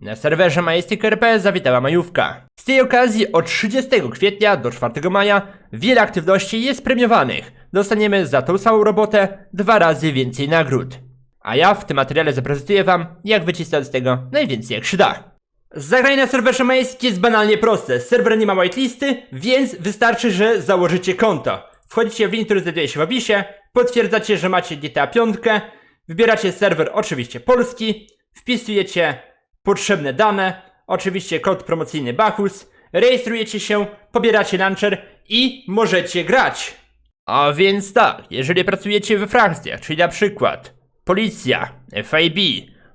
Na serwerze Majestic.rp zawitała majówka. Z tej okazji od 30 kwietnia do 4 maja wiele aktywności jest premiowanych. Dostaniemy za tą samą robotę dwa razy więcej nagród. A ja w tym materiale zaprezentuję wam, jak wycisnąć z tego najwięcej jak się da. Zagranie na serwerze Majestic jest banalnie proste. Serwer nie ma whitelisty, więc wystarczy, że założycie konto. Wchodzicie w link, który znajduje się w opisie, potwierdzacie, że macie GTA 5, wybieracie serwer oczywiście polski, wpisujecie potrzebne dane, oczywiście kod promocyjny Bachus, rejestrujecie się, pobieracie launcher i możecie grać. A więc tak, jeżeli pracujecie we frakcjach, czyli na przykład policja, FIB,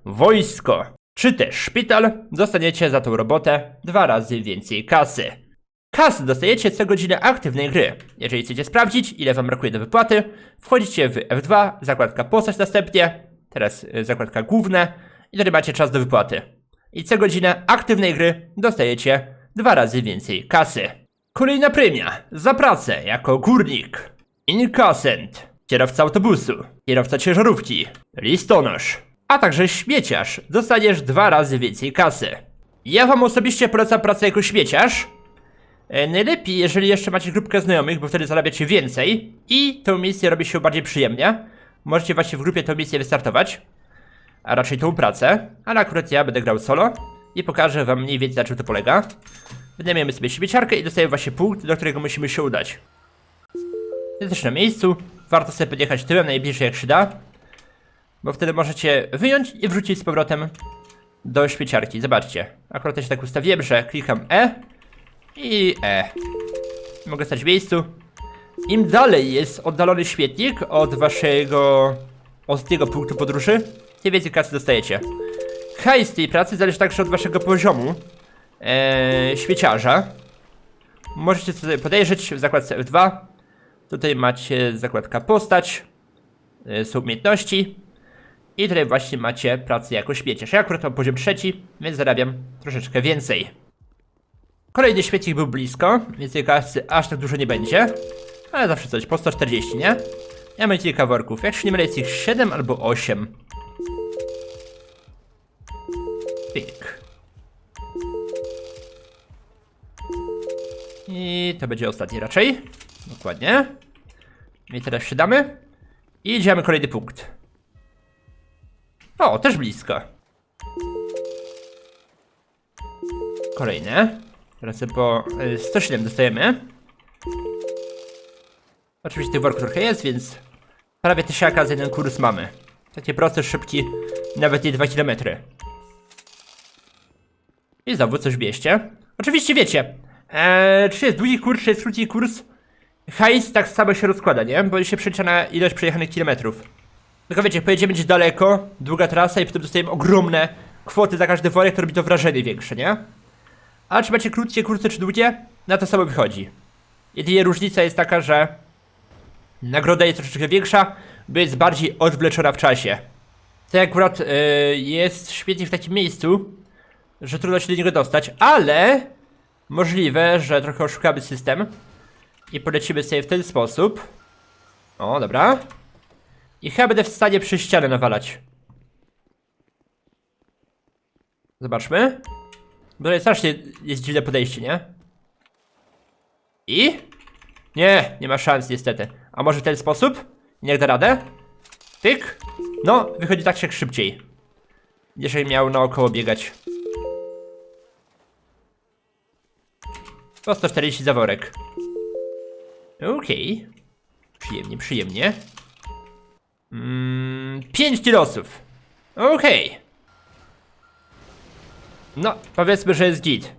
wojsko, czy też szpital, dostaniecie za tą robotę dwa razy więcej kasy. Kasy dostajecie co godzinę aktywnej gry. Jeżeli chcecie sprawdzić, ile wam brakuje do wypłaty, wchodzicie w F2, zakładka postać następnie, teraz y, zakładka główne i tutaj macie czas do wypłaty. I co godzinę aktywnej gry dostajecie dwa razy więcej kasy. Kolejna premia. Za pracę jako górnik, inkasent, kierowca autobusu, kierowca ciężarówki, listonosz, a także śmieciarz. Dostaniesz dwa razy więcej kasy. Ja wam osobiście polecam pracę jako śmieciarz, E, Najlepiej, jeżeli jeszcze macie grupkę znajomych, bo wtedy zarabiacie więcej i tą misję robi się bardziej przyjemnie. Możecie właśnie w grupie tę misję wystartować, a raczej tą pracę, ale akurat ja będę grał solo i pokażę wam mniej więcej na czym to polega. Wynajmiemy sobie śmieciarkę i dostajemy właśnie punkt, do którego musimy się udać. Jest też na miejscu, warto sobie podjechać tyłem najbliżej jak się da, bo wtedy możecie wyjąć i wrzucić z powrotem do śmieciarki. Zobaczcie, akurat ja się tak ustawiłem, że klikam E i E. Mogę stać w miejscu. Im dalej jest oddalony śmietnik od waszego ostatniego punktu podróży, tym więcej kasy dostajecie. Hajs tej pracy zależy także od waszego poziomu e, śmieciarza. Możecie sobie podejrzeć w zakładce F2. Tutaj macie zakładka postać, e, są umiejętności. I tutaj właśnie macie pracę jako śmieciarz. Ja akurat mam poziom trzeci, więc zarabiam troszeczkę więcej. Kolejny śmietnik był blisko, więc tej kasy aż tak dużo nie będzie. Ale zawsze coś, po 140, nie? Ja mam kilka worków, jak się nie mylę jest ich 7 albo 8. I to będzie ostatni raczej. Dokładnie. I teraz przydamy. I idziemy kolejny punkt. O, też blisko. Kolejne. Teraz po y, 107 dostajemy. Oczywiście tych worków trochę jest, więc prawie tysiaka za jeden kurs mamy. Takie proste, szybki, nawet nie 2 km. I znowu coś bierzcie. Oczywiście wiecie, ee, czy jest długi kurs, czy jest krótki kurs, hajs tak samo się rozkłada, nie? Bo się przelicza na ilość przejechanych kilometrów. Tylko wiecie, pojedziemy gdzieś daleko, długa trasa i potem dostajemy ogromne kwoty za każdy worek, to robi to wrażenie większe, nie? A czy macie krótkie kursy czy długie? Na to samo wychodzi. Jedynie różnica jest taka, że nagroda jest troszeczkę większa, bo jest bardziej odwleczona w czasie. To akurat yy, jest świetnie w takim miejscu, że trudno się do niego dostać, ale możliwe, że trochę oszukamy system i polecimy sobie w ten sposób. O, dobra. I chyba będę w stanie przy ścianę nawalać. Zobaczmy. Bo to strasznie jest dziwne podejście, nie? I? Nie, nie ma szans niestety. A może w ten sposób? Niech da radę? Tyk? No, wychodzi tak się szybciej. Jeżeli miał naokoło biegać. Po 140 za worek. Okej. Przyjemnie, przyjemnie. Mm, 5 kilosów. Okej. No, powiedzmy, że jest git.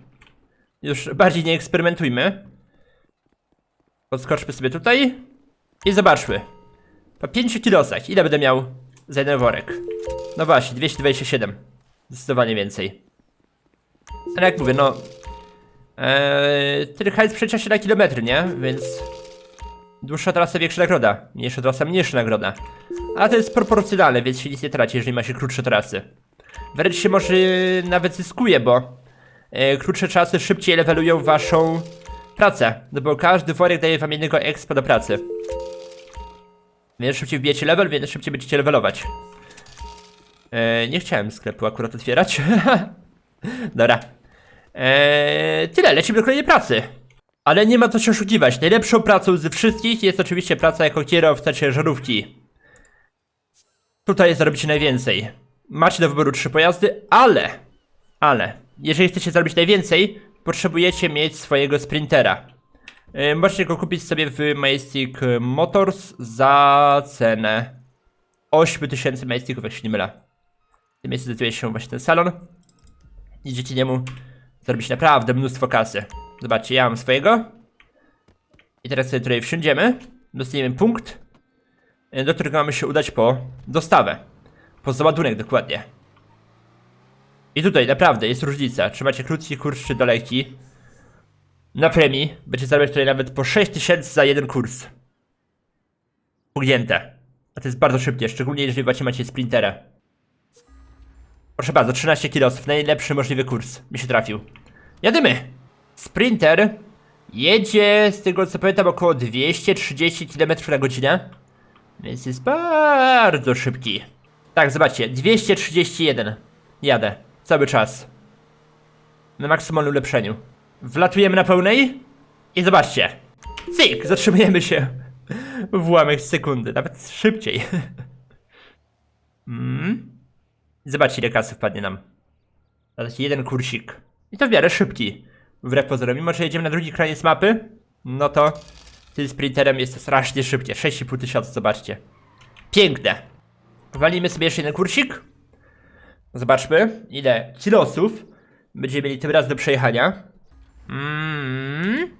Już bardziej nie eksperymentujmy. Podskoczmy sobie tutaj. I zobaczmy. Po 5 kilosach, ile będę miał za jeden worek? No właśnie, 227. Zdecydowanie więcej. Ale jak mówię, no... Eee, tyle hajs przelicza się na kilometry, nie? Więc... Dłuższa trasa, większa nagroda. Mniejsza trasa, mniejsza nagroda. Ale to jest proporcjonalne, więc się nic nie traci, jeżeli ma się krótsze trasy. Wręcz się może nawet zyskuje, bo e, krótsze czasy szybciej levelują waszą pracę. No bo każdy worek daje wam jednego expa do pracy. Więc szybciej wbijecie level, więc szybciej będziecie levelować. E, nie chciałem sklepu akurat otwierać. Dobra. Eee, tyle, lecimy do kolejnej pracy. Ale nie ma co się oszukiwać. Najlepszą pracą ze wszystkich jest oczywiście praca jako kierowca ciężarówki. Tutaj zarobicie najwięcej. Macie do wyboru trzy pojazdy, ale, ale, jeżeli chcecie zarobić najwięcej, potrzebujecie mieć swojego sprintera. Yy, możecie go kupić sobie w Majestic Motors za cenę 8000 Majesticów, jak się nie mylę. W tym miejscu znajduje się właśnie ten salon. I dzięki niemu zarobić naprawdę mnóstwo kasy. Zobaczcie, ja mam swojego. I teraz sobie tutaj wsiądziemy. Dostaniemy punkt, y, do którego mamy się udać po dostawę. Po załadunek dokładnie. I tutaj naprawdę jest różnica. Czy macie krótki kurs, czy daleki. Na premii będzie zarabiać tutaj nawet po 6000 za jeden kurs. Ugnięte. A to jest bardzo szybkie, szczególnie jeżeli właśnie macie sprintera. Proszę bardzo, 13 kilosów, najlepszy możliwy kurs mi się trafił. Jadymy! Sprinter jedzie, z tego co pamiętam, około 230 km na godzinę. Więc jest bardzo szybki. Tak, zobaczcie, 231. Jadę, cały czas. Na maksymalnym ulepszeniu. Wlatujemy na pełnej i zobaczcie. Cyk, zatrzymujemy się w ułamek sekundy, nawet szybciej. Mm. Zobaczcie, ile kasy wpadnie nam. Na taki jeden kursik. I to w miarę szybki. Wbrew pozorom, mimo że jedziemy na drugi kraniec mapy, no to tym sprinterem jest strasznie szybkie. 6,5 tysiąca, zobaczcie. Piękne. Walimy sobie jeszcze jeden kursik. Zobaczmy, ile kilosów będziemy mieli tym raz do przejechania. Mm.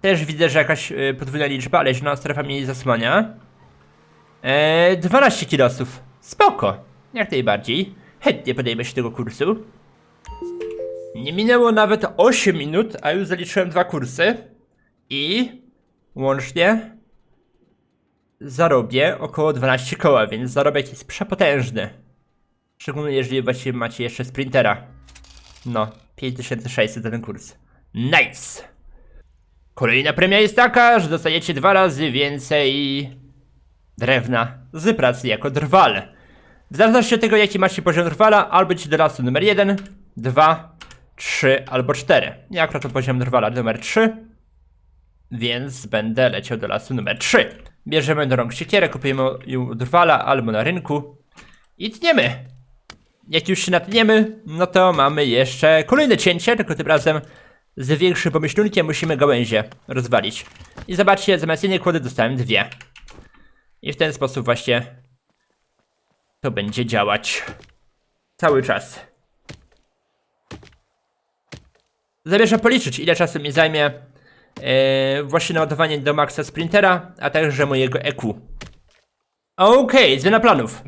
Też widzę, że jakaś y, podwójna liczba, ale zielona strefa mnie nie zasłania. Eee, 12 kilosów. Spoko. Jak najbardziej. Chętnie podejmę się tego kursu. Nie minęło nawet 8 minut, a już zaliczyłem dwa kursy. I łącznie zarobię około 12 koła, więc zarobek jest przepotężny. Szczególnie jeżeli właśnie macie jeszcze sprintera. No, 5600 za ten kurs. Nice! Kolejna premia jest taka, że dostajecie dwa razy więcej drewna z pracy jako drwal. W zależności od tego, jaki macie poziom drwala, albo ci do lasu numer 1, 2, 3 albo 4. Ja akurat to poziom drwala numer 3, więc będę leciał do lasu numer 3. Bierzemy do rąk siekierę, kupujemy ją drwala albo na rynku i tniemy. Jak już się natniemy, no to mamy jeszcze kolejne cięcie, tylko tym razem z większym pomyślunkiem musimy gałęzie rozwalić. I zobaczcie, zamiast jednej kłody dostałem dwie. I w ten sposób właśnie to będzie działać. Cały czas. Zamierzam policzyć, ile czasu mi zajmie e, właśnie naładowanie do maxa sprintera, a także mojego EQ. Okej, zmiana planów.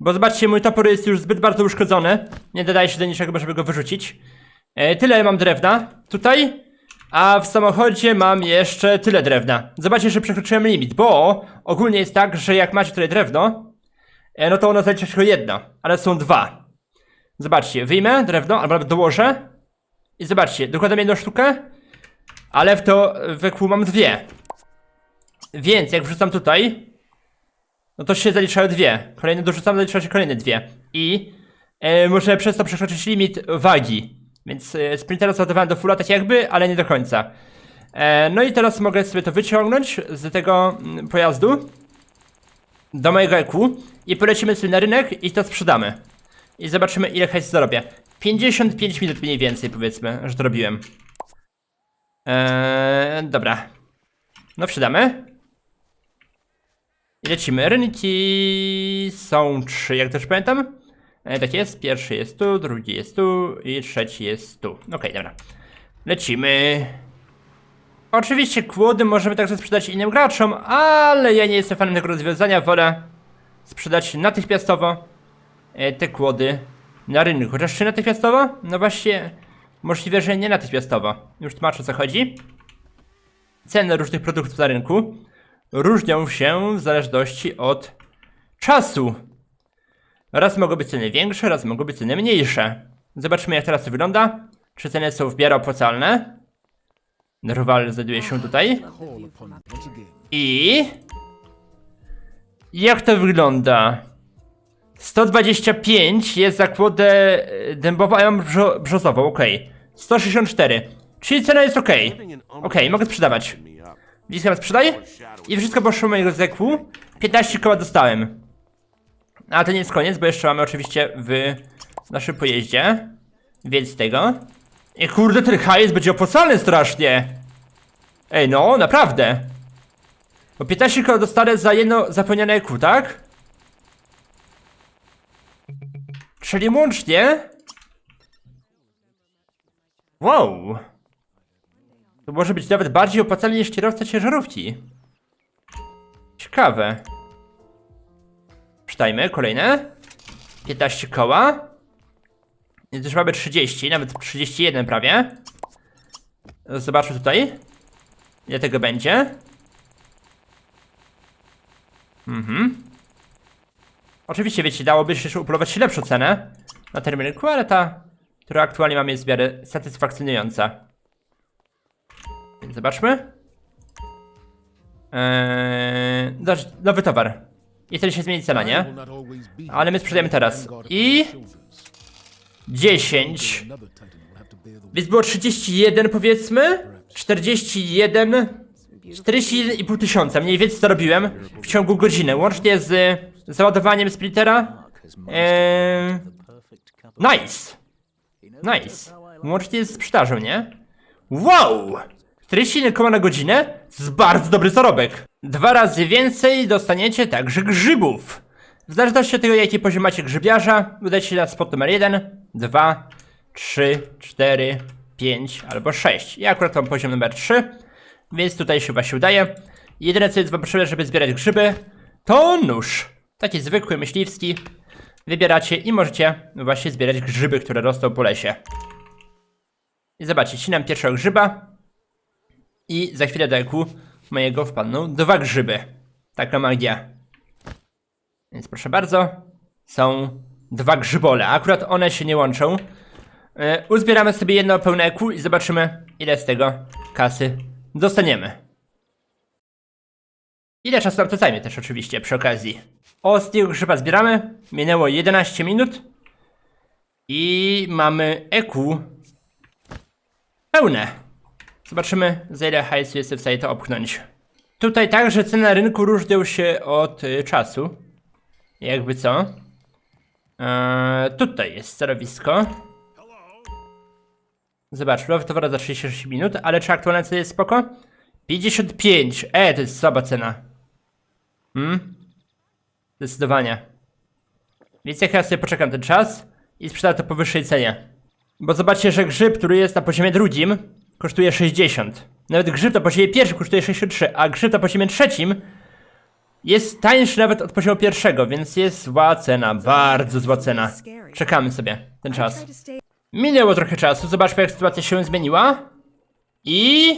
Bo zobaczcie, mój topór jest już zbyt bardzo uszkodzony. Nie dodaje się do niczego, żeby go wyrzucić. E, tyle mam drewna tutaj. A w samochodzie mam jeszcze tyle drewna. Zobaczcie, że przekroczyłem limit, bo ogólnie jest tak, że jak macie tutaj drewno, no to ono zalicza się tylko jedno, ale są dwa. Zobaczcie, wyjmę drewno, albo dołożę. I zobaczcie, dokładam jedną sztukę, ale w to we kół mam dwie. Więc jak wrzucam tutaj, no to się zaliczają dwie. Kolejne dorzucam, zaliczają się kolejne dwie. I e, muszę przez to przekroczyć limit wagi. Więc e, sprintera załadowałem do fulla tak jakby, ale nie do końca. E, no i teraz mogę sobie to wyciągnąć z tego mm, pojazdu do mojego EQ i polecimy sobie na rynek i to sprzedamy. I zobaczymy ile hajsu zarobię. 55 minut mniej więcej powiedzmy, że to robiłem. Eee, dobra. No sprzedamy. I lecimy. Rynki są trzy, jak też pamiętam. E, tak jest. Pierwszy jest tu, drugi jest tu i trzeci jest tu. Okej, dobra. Lecimy. Oczywiście kłody możemy także sprzedać innym graczom, ale ja nie jestem fanem tego rozwiązania. Wolę sprzedać natychmiastowo e, te kłody na rynku. Chociaż czy natychmiastowo? No właśnie, możliwe, że nie natychmiastowo. Już tłumaczę o co chodzi. Ceny różnych produktów na rynku różnią się w zależności od czasu. Raz mogą być ceny większe, raz mogą być ceny mniejsze. Zobaczmy jak teraz to wygląda. Czy ceny są w miarę opłacalne? Nerwal znajduje się tutaj. I... Jak to wygląda? 125 jest za kłodę e, dębową, a ja mam brzo brzozową, okej. 164. Czyli cena jest okej. Okej, mogę sprzedawać. Bliska sprzedaję. I wszystko poszło mojego zekwu. 15 koła dostałem. A to nie jest koniec, bo jeszcze mamy oczywiście w naszym pojeździe. Więc tego. I kurde, ten hajs będzie opłacalny strasznie. Ej, no, naprawdę. Bo 15 koła dostanę za jedno zapełnione EQ, tak? Czyli łącznie... Wow. To może być nawet bardziej opłacalne niż kierowca ciężarówki. Ciekawe. Czytajmy, kolejne. 15 koła. Już mamy 30, nawet 31 prawie. Zobaczmy tutaj. Ile tego będzie. Mhm. Oczywiście, wiecie, dałoby się upolować lepszą cenę na tym rynku, ale ta, którą aktualnie mamy jest w miarę satysfakcjonująca. Więc zobaczmy. Eee, nowy towar. I wtedy się zmieni cena, nie? Ale my sprzedajemy teraz. I 10. Więc było 31 powiedzmy. 41. 41,5 tysiąca. Mniej więcej to robiłem w ciągu godziny. Łącznie z załadowaniem splittera. Eee, nice. Nice. Łącznie z sprzedażą, nie? Wow! 41 koła na godzinę? Jest bardzo dobry zarobek. Dwa razy więcej dostaniecie także grzybów. W zależności od tego, jaki poziom macie grzybiarza, udajcie na spot numer 1, 2, 3, 4, 5 albo 6. Ja akurat mam poziom numer 3, więc tutaj się właśnie udaje. Jedyne co jest wam potrzebne, żeby zbierać grzyby, to nóż. Taki zwykły, myśliwski. Wybieracie i możecie właśnie zbierać grzyby, które rosną po lesie. I zobaczcie, ścinam pierwszego grzyba. I za chwilę do eku mojego wpadną dwa grzyby. Taka magia. Więc proszę bardzo, są dwa grzybole. Akurat one się nie łączą. Yy, uzbieramy sobie jedno pełne eku i zobaczymy, ile z tego kasy dostaniemy. Ile czasu nam to zajmie też oczywiście przy okazji. Ostatniego grzyba zbieramy. Minęło 11 minut. I mamy EQ pełne. Zobaczymy, za ile hajsu jestem w stanie to opchnąć. Tutaj także ceny na rynku różnią się od y, czasu. Jakby co. Eee, tutaj jest stanowisko. Zobacz, nowy towar za 36 minut, ale czy aktualna cena jest spoko? 55, e, to jest słaba cena. Hmm? Zdecydowanie. Więc ja chyba sobie poczekam ten czas i sprzedam to po wyższej cenie. Bo zobaczcie, że grzyb, który jest na poziomie drugim, kosztuje 60. Nawet grzyb na poziomie pierwszym kosztuje 63, a grzyb na poziomie trzecim jest tańszy nawet od poziomu pierwszego, więc jest zła cena, bardzo zła cena. Czekamy sobie ten czas. Minęło trochę czasu, zobaczmy jak sytuacja się zmieniła. I...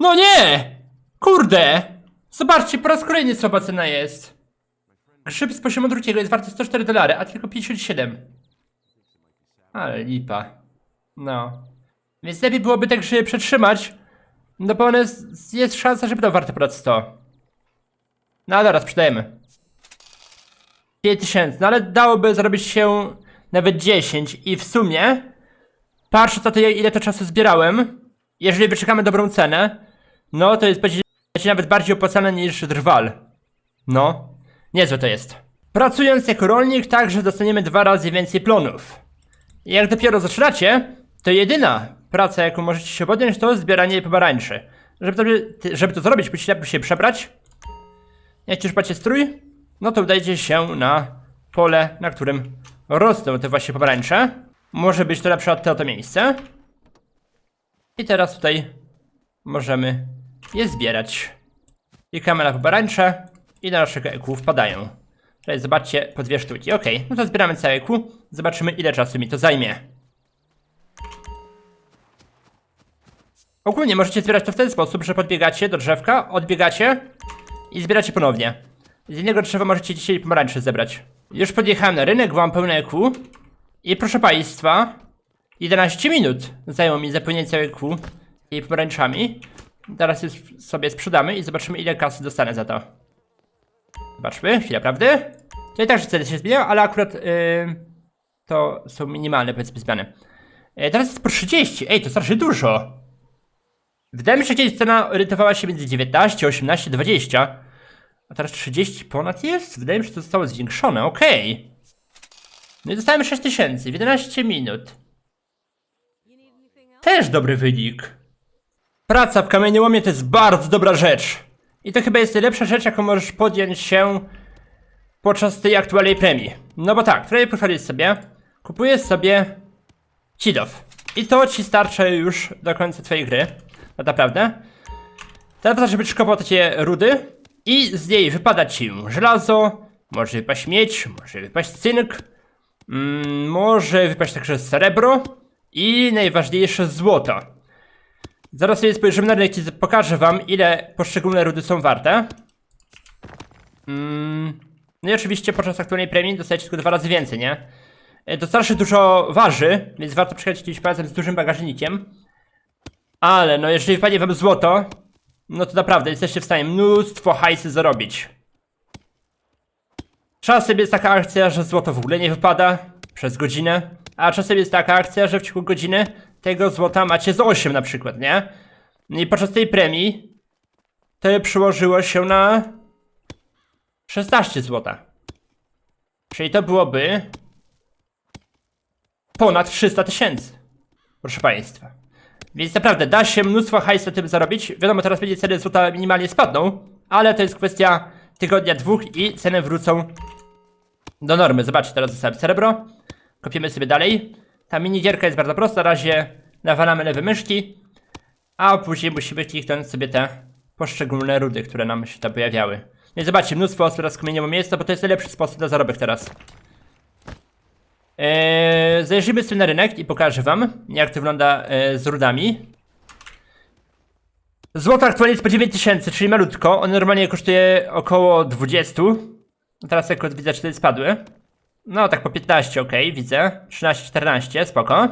No nie! Kurde! Zobaczcie, po raz kolejny słaba cena jest. Grzyb z poziomu drugiego jest warty 104 dolary, a tylko 57. Ale lipa. No. Więc lepiej byłoby te grzyby przetrzymać. No bo one jest, jest szansa, że będą warte ponad 100. No dobra, sprzedajemy. 5000, no ale dałoby zrobić się nawet 10 i w sumie patrząc na to ile to czasu zbierałem, jeżeli wyczekamy dobrą cenę, no to jest będzie, nawet bardziej opłacalne niż drwal. No, niezłe to jest. Pracując jako rolnik także dostaniemy dwa razy więcej plonów. Jak dopiero zaczynacie, to jedyna praca jaką możecie się podjąć to zbieranie pomarańczy. Żeby to, żeby to zrobić, musicie się przebrać, jak już macie strój, no to udajcie się na pole, na którym rosną te właśnie pomarańcze. Może być to na przykład to miejsce. I teraz tutaj możemy je zbierać. Klikamy na pomarańcze i do naszego EQ wpadają. Tutaj zobaczcie, po dwie sztuki. Ok, no to zbieramy całe EQ. Zobaczymy ile czasu mi to zajmie. Ogólnie możecie zbierać to w ten sposób, że podbiegacie do drzewka, odbiegacie i zbieracie ponownie. Z jednego drzewa możecie dzisiaj pomarańcze zebrać. Już podjechałem na rynek, mam pełne EQ. I proszę państwa, 11 minut zajęło mi zapełnienie całe EQ i pomarańczami. Teraz je sobie sprzedamy i zobaczymy ile kasy dostanę za to. Zobaczmy, chwila prawdy. To i tak, że ceny się zmieniają, ale akurat yy, to są minimalne powiedzmy zmiany. Yy, teraz jest po 30, ej, to strasznie dużo. Wydaje mi się, że kiedyś cena orientowała się między 19, 18, 20. A teraz 30 ponad jest? Wydaje mi się, że to zostało zwiększone, okej. No i dostałem 6000 w 11 minut. Też dobry wynik. Praca w kamieniołomie to jest bardzo dobra rzecz. I to chyba jest najlepsza rzecz, jaką możesz podjąć się podczas tej aktualnej premii. No bo tak, tutaj pochwalisz sobie, kupujesz sobie Kidow. I to ci starczy już do końca twojej gry. Tak naprawdę. Teraz wystarczy, żebyś kopał takie rudy i z niej wypada ci żelazo, może wypaść miedź, może wypaść cynk, mm, może wypaść także srebro i najważniejsze złoto. Zaraz sobie spojrzymy na rynek i pokażę wam ile poszczególne rudy są warte. Mm, no i oczywiście podczas aktualnej premii dostajecie tylko dwa razy więcej, nie? E, To strasznie dużo waży, więc warto przyjechać kiedyś razem z dużym bagażnikiem. Ale no jeżeli wypadnie wam złoto, no to naprawdę jesteście w stanie mnóstwo hajsy zarobić. Czasem jest taka akcja, że złoto w ogóle nie wypada przez godzinę, a czasem jest taka akcja, że w ciągu godziny tego złota macie z 8 na przykład, nie? No i podczas tej premii to przyłożyło się na 16 złota. Czyli to byłoby ponad 300 tysięcy. Proszę Państwa. Więc naprawdę da się mnóstwo hajsu tym zarobić. Wiadomo, teraz będzie ceny złota minimalnie spadną, ale to jest kwestia tygodnia, dwóch i ceny wrócą do normy. Zobaczcie, teraz zostałem srebro. Kopiemy sobie dalej. Ta minigierka jest bardzo prosta. Na razie nawalamy lewe myszki, a później musimy kliknąć sobie te poszczególne rudy, które nam się tam pojawiały. Więc zobaczcie, mnóstwo osób teraz kmieniło miejsca, bo to jest najlepszy sposób na zarobek teraz. Eee, zajrzyjmy sobie na rynek i pokażę wam, jak to wygląda e, z rudami. Złoto aktualnie jest po 9000, czyli malutko. On normalnie kosztuje około 20. No teraz jak widzę, czy spadły. No tak po 15, ok, widzę. 13, 14, spoko.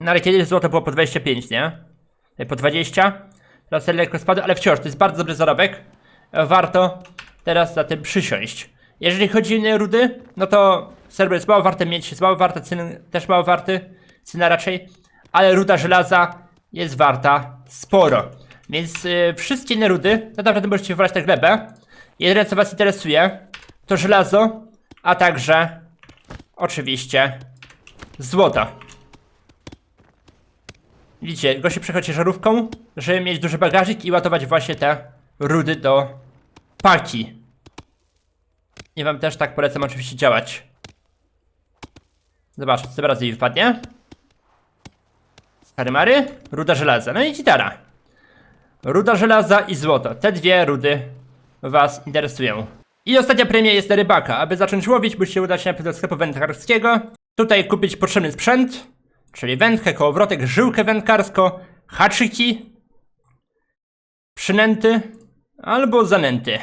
No ale kiedyś złoto było po 25, nie? Tutaj Po 20. Teraz lekko spadły, ale wciąż to jest bardzo dobry zarobek. Warto teraz na tym przysiąść. Jeżeli chodzi o inne rudy, no to srebro jest mało warte, miedź jest mało warte, cyn też mało warty, cyna raczej, ale ruda żelaza jest warta sporo. Więc y, wszystkie inne rudy, tak naprawdę możecie wybrać na glebę. Jedyne co was interesuje, to żelazo, a także oczywiście złoto. Widzicie, goście przechodzi żarówką, żeby mieć duży bagażnik i ładować właśnie te rudy do paki. I wam też tak polecam oczywiście działać. Zobaczcie, co teraz jej wypadnie. Karymary, ruda żelaza, no i gitara. Ruda żelaza i złoto. Te dwie rudy was interesują. I ostatnia premia jest rybaka. Aby zacząć łowić, musicie udać się do sklepu wędkarskiego. Tutaj kupić potrzebny sprzęt, czyli wędkę, kołowrotek, żyłkę wędkarsko, haczyki, przynęty albo zanęty.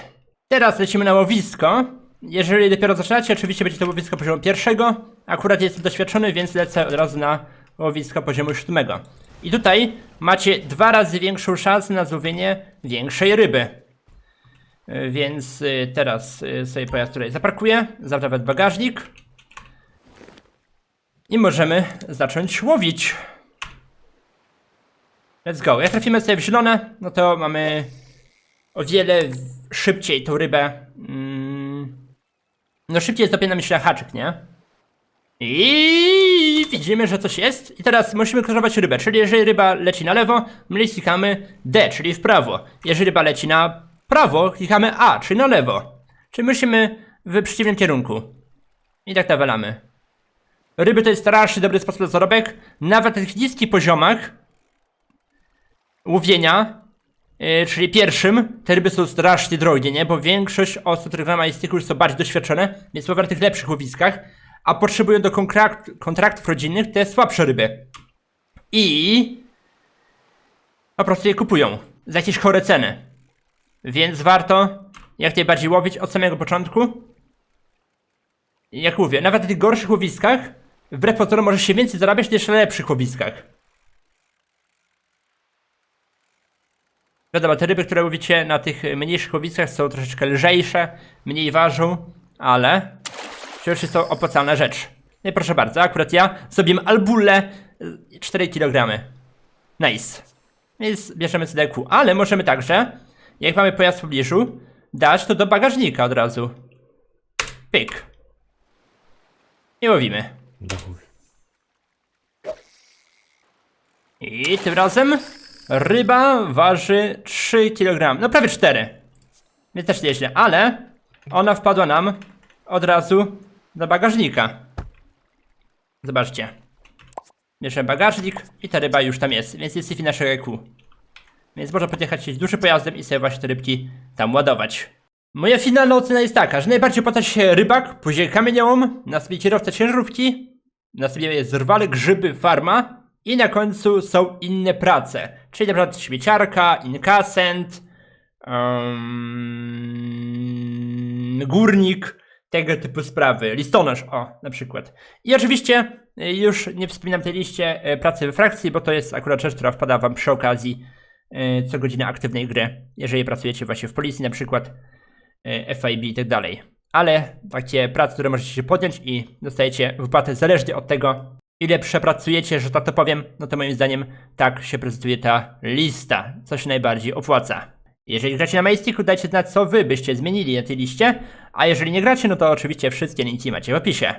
Teraz lecimy na łowisko. Jeżeli dopiero zaczynacie, oczywiście będzie to łowisko poziomu pierwszego. Akurat jestem doświadczony, więc lecę od razu na łowisko poziomu siódmego. I tutaj macie dwa razy większą szansę na złowienie większej ryby. Y, Więc y, teraz y, sobie pojazd tutaj zaparkuję, zawrę bagażnik. I możemy zacząć łowić. Let's go. Jak trafimy sobie w zielone, no to mamy o wiele szybciej tą rybę. No szybciej jest dopiero myślę haczyk, nie? I widzimy, że coś jest. I teraz musimy kontrolować rybę. Czyli jeżeli ryba leci na lewo, my klikamy D, czyli w prawo. Jeżeli ryba leci na prawo, klikamy A, czyli na lewo. Czyli musimy w przeciwnym kierunku. I tak nawalamy. Ryby to jest strasznie dobry sposób na zarobek. Nawet na tych niskich poziomach łowienia, yy, czyli pierwszym, te ryby są strasznie drogie, nie? Bo większość osób, które grają majstyku już są bardziej doświadczone, więc łowią na tych lepszych łowiskach, a potrzebują do kontrakt, kontraktów rodzinnych te słabsze ryby. I po prostu je kupują za jakieś chore ceny. Więc warto jak najbardziej łowić od samego początku. Jak mówię, nawet na tych gorszych łowiskach, wbrew pozorom może się więcej zarabiać niż na lepszych łowiskach. Wiadomo, te ryby, które łowicie na tych mniejszych łowiskach są troszeczkę lżejsze, mniej ważą, ale już jest to opłacalna rzecz. No i proszę bardzo, akurat ja zrobiłem albulę y, 4 kg. Nice. Więc bierzemy CDQ, ale możemy także, jak mamy pojazd w pobliżu, dać to do bagażnika od razu. Pyk. I łowimy. I tym razem ryba waży 3 kg. No prawie 4. Więc też nieźle, ale ona wpadła nam od razu do bagażnika. Zobaczcie. Bierzemy bagażnik i ta ryba już tam jest, więc jest w naszego EQ. Więc można podjechać się dużym pojazdem i sobie właśnie te rybki tam ładować. Moja finalna ocena jest taka, że najbardziej opłaca się rybak, później kamieniołom, następnie kierowca ciężarówki, następnie jest rwale, grzyby, farma i na końcu są inne prace, czyli na przykład śmieciarka, inkasent, um, górnik, tego typu sprawy, listonosz, o, na przykład. I oczywiście y, już nie wspominam tej liście y, pracy we frakcji, bo to jest akurat rzecz, która wpada wam przy okazji y, co godziny aktywnej gry, jeżeli pracujecie właśnie w policji na przykład, FIB i tak dalej. Ale takie prace, które możecie się podjąć i dostajecie wypłatę zależnie od tego, ile przepracujecie, że tak to powiem, no to moim zdaniem tak się prezentuje ta lista, co się najbardziej opłaca. Jeżeli gracie na Majstiku, dajcie znać co wy byście zmienili na tej liście, a jeżeli nie gracie, no to oczywiście wszystkie linki macie w opisie.